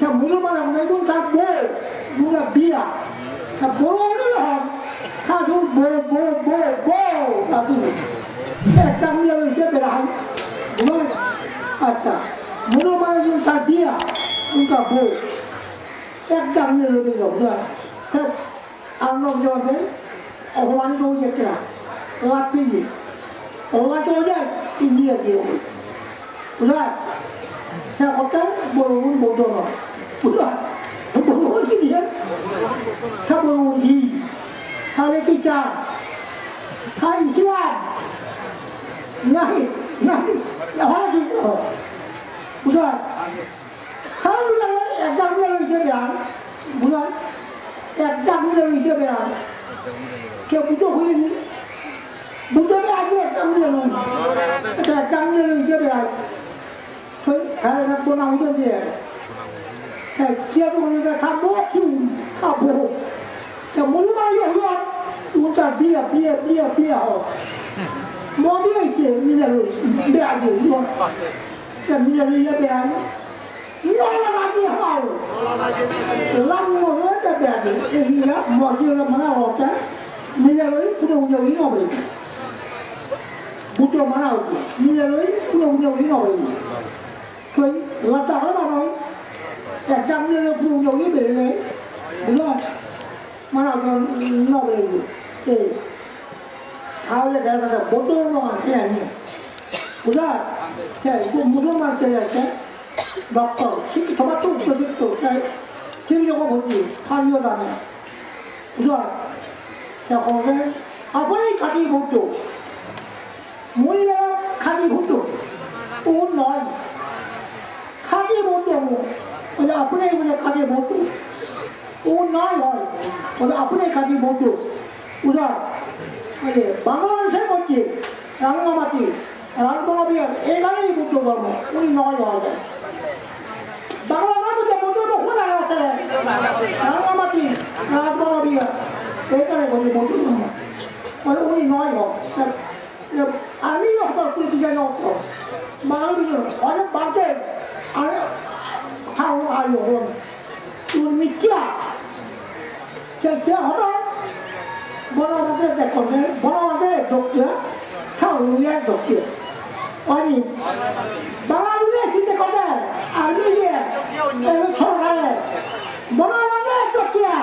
자, 무조건 내고 다 뭘, 누가 비야. 자, 뭐를 함, 가서 뭐, 뭐, 뭐, 뭐, 가서. 내 짱년을 제대로 뭐, 아싸. 무조건 내고 다 비야. 그러니까 뭐, 딱 짱년을 비야. 뭐야. 자, 안 넘겨오면, 어환도 오겠더라. 어학비니. 어학도 오면, 인디어 비오고. 그래. 야, 아까 뭐라고 못 알아. 몰라. 뭐라고 하시냐? 다 뭐라고지. 하네 기자. 다 이시라. 나이, 나이, 나 하나도 있어. 무슨 하루나 액당으로 이겨면 무슨 액당으로 이겨면 걔 무조건 무조건 아니야 액당으로는 액당으로 이겨면 อะไรนะคนเอาด้วยเนี่ยแต่เทียบคนนี้ก็ทำโลกชูข้าวโบกแต่มุนมาเยอะๆดูจากเบี้ยเบี้ยเบี้ยเบี้ยออกมองเบี้ยเกี่ยมีอะไรเบี้ยอยู่ด้วยแต่มีอะไรเยอะแยะนะลองละกันที่เขาลังดแล้วแบบนี้นมดเยอะมัออกจ้มีอะไรคุณองค์เดียวนี้ออกไปบุตรมาเอามีอะไรคุณองค์เนี้ออกไป chuối là cả các bạn nói là trăm nên là cùng giống như biển đấy đúng không mà nào nó nó về thì thao là cái là cái bố tôi nó ăn cái này đúng không cái cũng muốn làm cái này cái đọc cổ chỉ có bắt chước cho biết tổ cái chứ có một gì tham vô là này đúng không cái hồ cái à vậy cái gì một chỗ mỗi là cái gì một chỗ ôn nói म्हणजे आपण म्हणजे खाली मोठू ऊन नाही হয়। म्हणजे आपण खाली मोठू উরা মানে বাংলাদেশের মধ্যে রাঙ্গামাটি রাঙ্গমা বিহার এখানেই বুদ্ধ ধর্ম উনি নয় হয়। বাংলা না বুঝে বুদ্ধ হলে রাঙ্গামাটি রাজমা বিহার 오늘 보라마자의 독기는 하울루야의 독기 아니 마루의 기대거든 아루야 에루 초라가래 보라마자의 독기야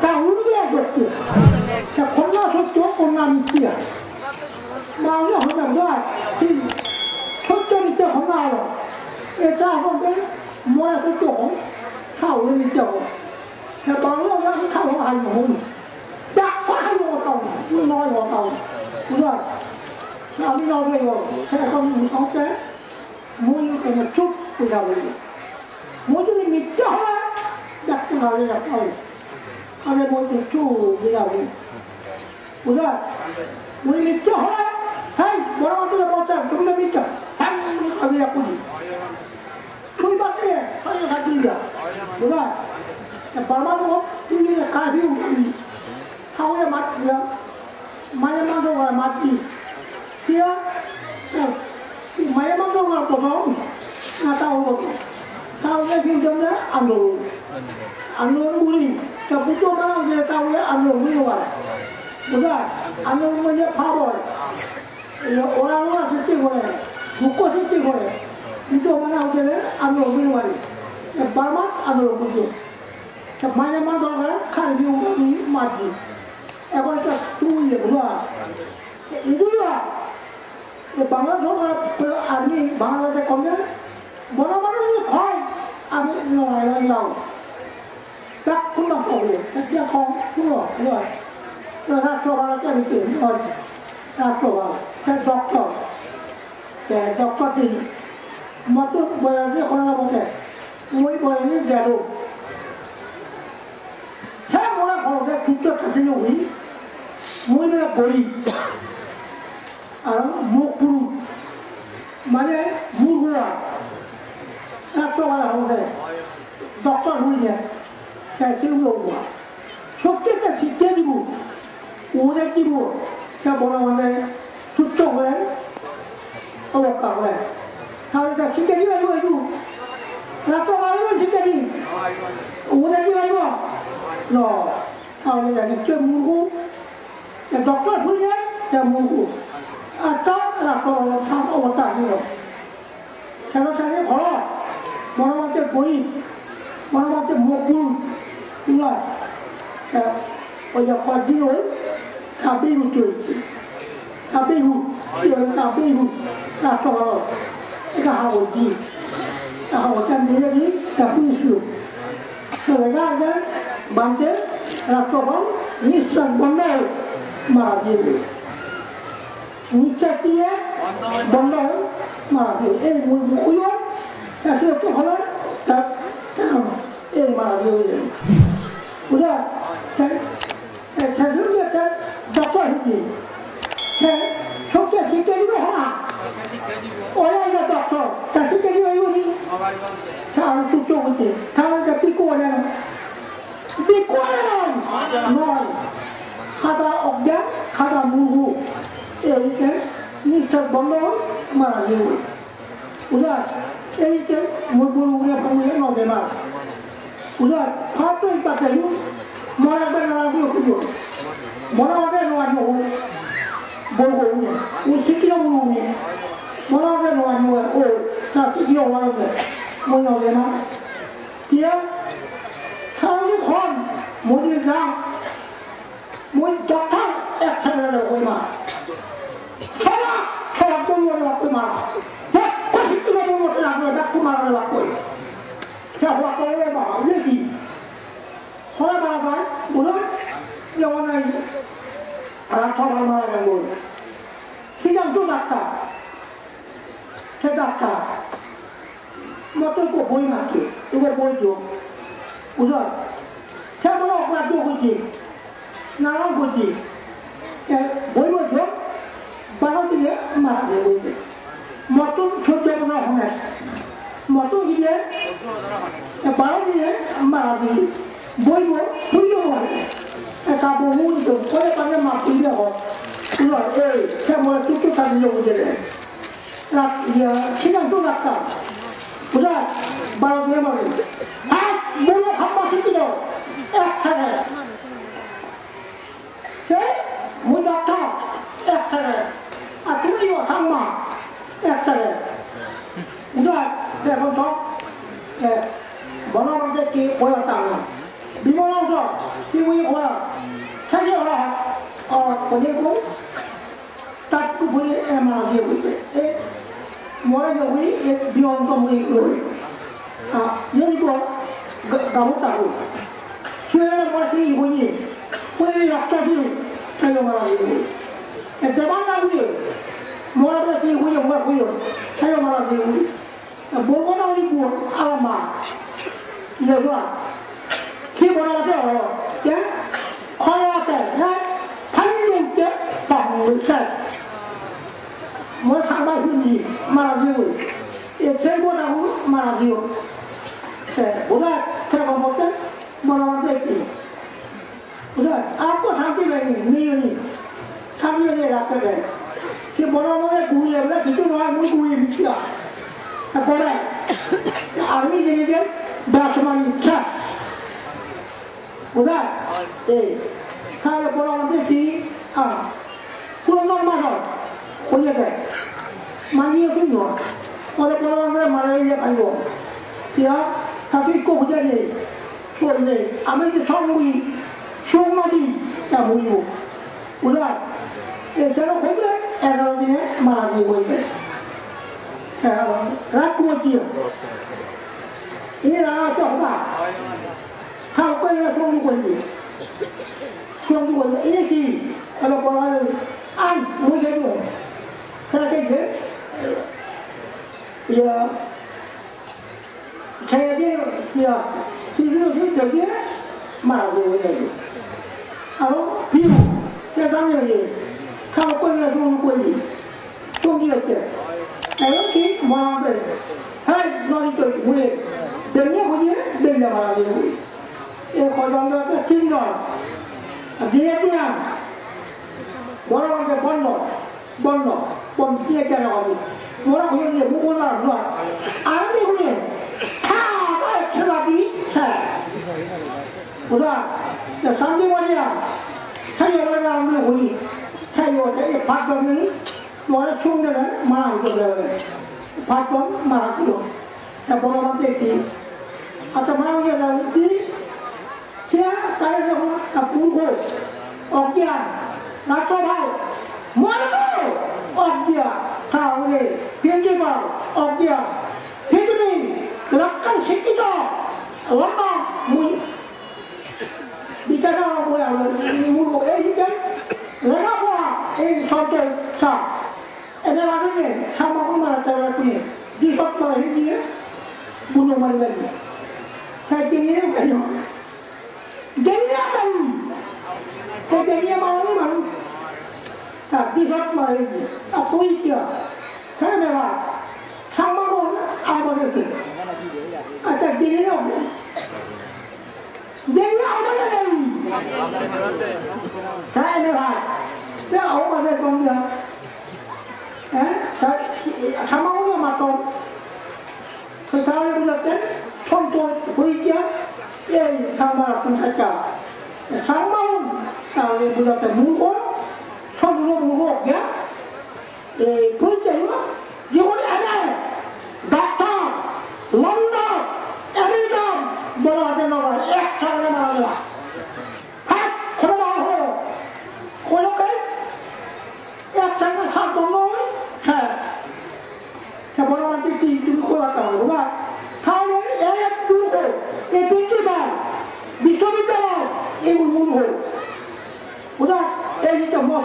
하울루야의 독기 자 콜라 속초 콜라 미끼야 마루의 호정과 속초 미끼 콜라로 에자하고는 모라 속초 하울루 미끼하고 자 마루의 호정은 하울루 아니 호정 তাকানো কথা না নয় কথা বুঝলাম আমি নয় সে এখন মুখে মন চুপ পূজা বলি মন হয় দেখতে ভালো রাখা আমি বলছি চুপ পূজা বলি বুঝলাম মন মিথ্যে হ্যাঁ বড় মতো তুমি তো মিথ্যা হ্যাঁ আমি রাখুন তুই বাঁচলে বুঝলাম বাবা তুমি কাহিনী কাঠি উঠি খাওয়া মাছ মায়ের মাংস মাছ দিস kia mấy món đồ là của nó là tao một tao cái phim trong đó ăn đồ ăn đồ nó bùi cho bút cho nó về tao cái ăn đồ mới rồi đúng rồi ăn đồ mới nhớ phá 哎，我叫朱英是吧？你对吧？你帮俺说话，不要俺们帮俺在工人，不能不能快，俺们老来了老，那不能考虑，那健康不好是吧？那他说话了叫你点哦，他说话叫多少？แต่ดอกก็ดีมาตุ้งใบนี้คนละใบแต่วยใบนี้แย่ดูแค่โมระของเราแค่คิดจะทำยังไง মহিলারা গরিব আর মুখ পুরু মানে মুরগুলা রাত্রবেলা হবে doctor হয়ে যায় কেউ হওয়া সত্যিটা শিখিয়ে দিব। ওরে দিব। তা বলা মানে সুস্থ হয়ে অবস্থা হয়ে। তাহলে তা শিখে দিব আইব এইটু রাত্রবেলা শিখে দিন ওরে দিব আইব ন তাহলে জানি। কে মুরগু ডক্টর ভুলিয়া মুগু আটটা সাপ অৱস্থা আহিব খেলৰ চাগে ঘৰত মৰমতে গৰীব মৰমতে মকুল ওলায় কজি হৈ সাপেই ৰুটি হৈছে সাপেই ৰু সাপেই ৰু ৰাষ্ট্ৰ ঘৰত এটা সাৱতি সাৱতা মিলি সাপিছিলোঁ জেগা আছে বান্ধে ৰাষ্ট্ৰখন নিশ্চয় বন্ধ হ'ল মারা নিচে দিয়ে বন্ধ হয়ে মারা দিয়ে এই মুখগুলো আসলে তো হলো তার এই মারা দেবে বুঝা খেলুন তার ডক্টর হচ্ছে সবচেয়ে শিখে দিবে হ্যাঁ ওরা না ডক্টর তা শিখে দিবে খাতা অজ্ঞান খাতা মুহু এইটা নিশ্চয় বন্ধ মারা যাবে বুঝা এইটা মুরগুলো উড়ে ফুড়ে নদে না। বুঝা ফাটই পাতে মরা বে না দিয়ে খুঁজো মরা হবে নোয়া দিয়ে বলব ও শিখিয়ে উনি মরা হবে নোয়া দিয়ে ও তা শিখিয়ে ওরা হবে মনে হবে না। দিয়ে সারাদিন খন মন্দির যা もう一回やっ今こういうやっしくのものなくっこいやわかれば acabou muito, olha para a matilha agora. Nós, ei, que amor, tu que está de novo dele. Na, ia, que não tu gasta. Uda, bala de amor. Ah, mulher, hamba se tu deu. É, sabe? Se, muda tá, é, sabe? A tu ia, hamba, é, sabe? Uda, é, vamos só, é, bala de que olha tá, não. 你们让座，因为我还是啊，啊，我那个，他不不的，哎嘛，别回去，哎，我那个回，哎，别往东回去，啊，你那个，干干不干不？虽然我是一个人，我也要家庭，还有嘛，哎，怎么样回？我那个是一个人，我回，还有嘛，别回，啊，不过那里过，啊嘛，你说。 해보라 돼요. 예? 화야대, 예? 반년째 반년째. 뭐 사과했니? 말아줘요. 예, 제보라고 말아줘요. 예, 오늘 제가 못해? 뭐라고 했지? 오늘 아까 사기라니, 미연이. 사기연이 라까대. 그 뭐라고 해? 구이야. 나 기도 와, 뭐 구이 미치야. 그래. 아니, 되게 돼? 나스만 이차. Was that? Eh. Kaya po lang deki. Ah. Kulo no maso. Kuya ka. Mani yo kinyo. Ore po lang ra malaya kayo. Ya. Tapi ko kuya ni. Ko ni. Ame ke sangui. Sungadi. Ya buyu. Ular. Eh chalo khobra. Egaro dine mara ni boibe. Kaya. Rakku dia. Ini lah coba. akwai rasuwan gwalli suwan gwalli ina ki ala kwanan an muke duwa ta kai ke ya 자야들 야 지금도. 그 저기 말하고 해야지 알아? 비유. 내 당연히 가고 꼬리나 좋은 꼬리 똥기였대 내가 이렇게 말하는데 하이 너희 또 우리 내가 뭐지? 내가 말하는 거지 এই কদমটা তিন নয়। Vietnam বড় মানে বন্য বন্য বন দিয়ে কেন হবে বড় হয়ে নিয়ে ভূগোল আর নয়। আরবি হয়ে খেলাপি হ্যাঁ। ওরা সন্ধে বলিয়া সেই ওরা আমরা হলি। সেই ওটা এই ফাটন পরে মারা হতে যাবে ফাটন মারা ছিল বড় মাঠে মারা হয়ে যাবে क्या ताई रहो कपूर हो और क्या नाको भाव मर गो और क्या তাহলে প্রিন্সিপাল অফ দিয়া ফিডমিন বই মূল এই এই সবটাই সা এদের আগে সামান্য মারা চালা দিয়ে দুই সপ্তাহ হিন্দিয়ে পুনর্মারি লাগিয়ে di fakta mari lagi apa itu ya saya memang sama aku apa itu ada diri apa Jadi apa lagi? Saya ini lah. Dia apa saya kong dia? Eh, فضل مروجة كل أيوة يقول أنا دكتور لندن أريدم بلاد نوى إحسن نوى هات كله خلق إحسن سبب نوى ها كبر ما بيجي تقول خلاص هو هاي إيه تقول إيه بيجي بال بيجي بال إيه مول たま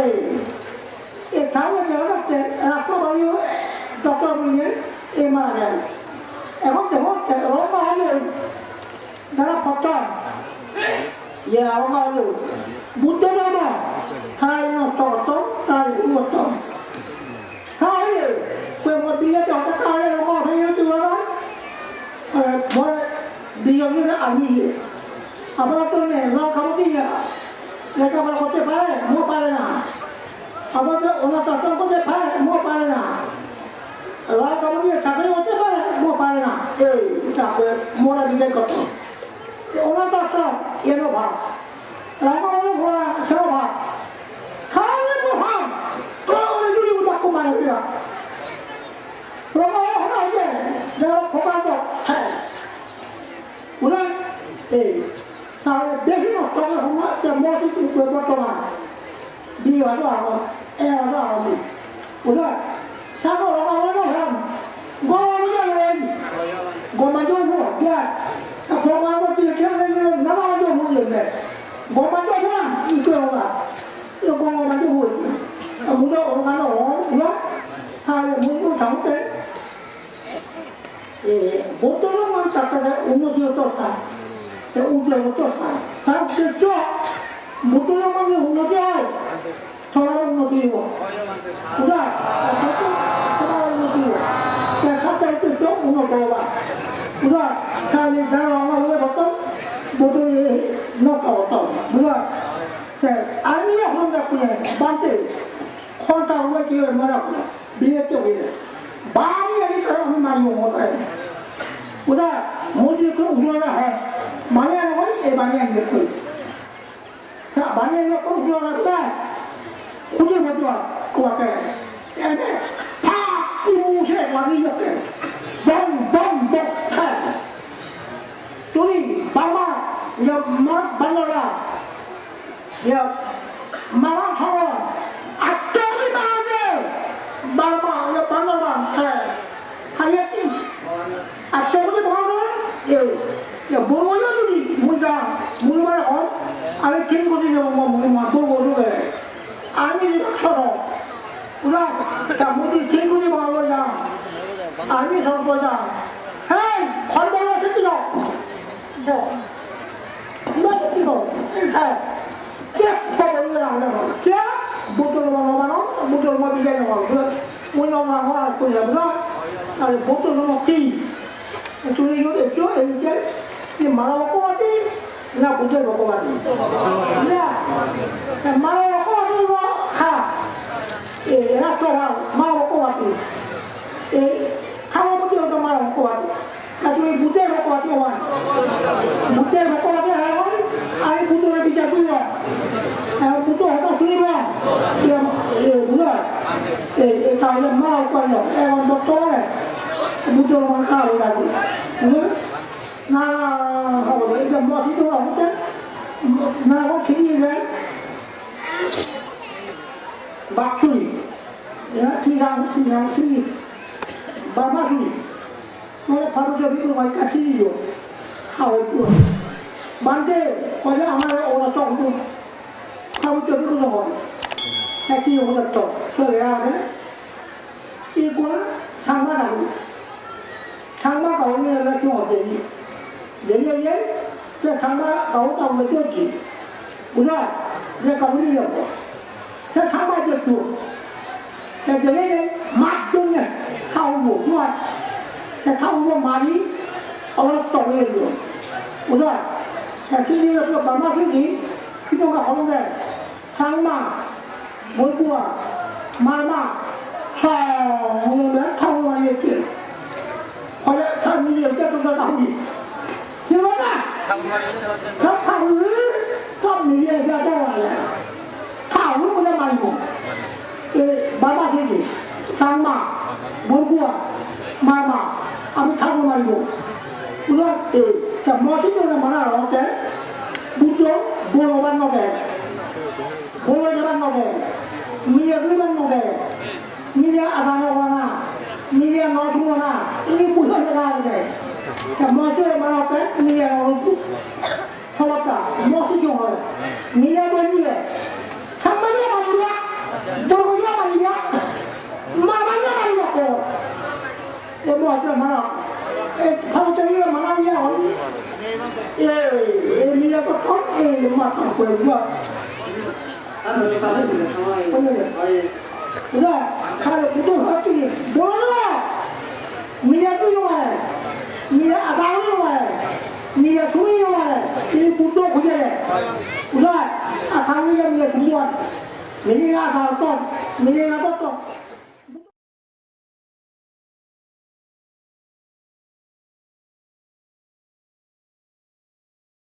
tu, aku baru doktor punya, eh mana এখন দেখো ওরকম হলো যারা photon ইয়ে হলো বুদ্ধ তাই নষ্ট হতো তাই উন্নত। দিয়ে আমি আমরা তো নেই খাব দিয়ে লেখাপড়া করতে পারে মো পারে না আমাদের ওনার তর্জন করতে পারে মো পারে না কাপড় চাকরি হতে পারে মো পারে না এই চাকরি মোরা দিকে কত ওনার একটা এলো ভাব বলে ঘোরা সেও ভাব খাওয়ালে তো তো এই dehino kama huma tembea kitu kubwa kama bi wa do awo e wa do awo mi ulo sabo wa ba wa ram go wa mi ya nó go ma do ho ya ka ko ma mo ti ke ne ne na ma do ho yo ne go ma do ho i ko wa yo go ma do ho a mu do o ma no ho ulo ha yo mu mu ta te e go to no ma ta ta o mo do to ta 다음 그죠 못들어만 우무지어 저랑 우무지어 우라 저랑 우무지어 그 갑자기 그죠 우무지어 우라 자기 나랑 우리 어떤 모두 너가 어떤 우라 아니야 혼자 그냥 반대 혼자 왜 기회 뭐라고 비에 쪽이래 말이 아니까 말이 못해 우다 모두 그 우려라 해 많이 ke bangian ke tu. Tak bangian ke tu Keluar atas. Kujuh ke tu Aku Tak Ibu cek Wari ke? Tu Bang Bang Bang Tak Tu ni Bama Ya Bangalah Ya Marah Marah Tuli yule kyo elje ni mara ko ati na buje no ko ati. Ya. Na mara ko ati no ha. E na to ha mara ko ati. E ha mo buje no mara ko ati. Na tuli buje no ko ati wa. Buje no ko. Ai buje no bija ha ta sini ba. Ya. E ta ya mara ko no. E wa. mucho lo manjado la cosa. Na hầu vậy trong đó thì tôi không chết. Na có khí như thế. Bạc suy. Khi ra một suy nào suy. Bà má suy. Tôi phá được cho biết tôi phải cả chi rồi. Hầu tôi. Bạn thế, có lẽ hôm nay ông là chồng tôi. Không cho biết tôi rồi. Cái kia ông là chồng, tôi là ai đấy. Yêu quá, tham quá đẳng. ธางมะเขาเนี่ยละชั่วเดี๋ยวนี้เดี๋ยวเย็นเรื่องางรมะเขาต้องไปช่วยกินคุดรเรื่องความรู้เรื่องถ้าธรรมาจะถูกแต่จะเล่นมาดจนเนี่ยเข้าหมู่ด้วยแต่เข้าร่วมมานี้เอาละตกเลยอยู่คุดรแต่ที่นี่เราเพื่อบามากที่นี้ที่ต้องการของไรงทางมากมวยกลัวมามาแข่งเงินแล้วเข้ามาเยอะ 원래 사람이. 여자 동자 나오니 여봐라 저 사울 썸이 여자 동자야 사울 보자 말고. 마마세기 장마 몰구와 마마 아무 타고 말고. 우선 자 멋있는 거 하나 어때? 무조 보로만 노래 보로만 노래 미래 그만 노래 미래 아가나 와나? Mira más buena, ni puso de grande. Chamacho de marata, mira la otra. Jalata, mojo yo ahora. Mira buen día. Jamaya María, Dogoya María, Mamaya María todo. Hemos hecho hermano. Hemos tenido hermana mía hoy. Eh, mira, por favor, eh, más a juego. Ah, no, no, no, no, no, no, no, no, no, no, no, no, no, no, no, みんな、そう言われ。みんな、あ、買うよ你的弟兄们，你的阿大弟兄们，你的兄弟兄们，给你工作回去嘞，不是？阿三，你的你的兄弟们，你的阿三，你的阿三，你的阿三。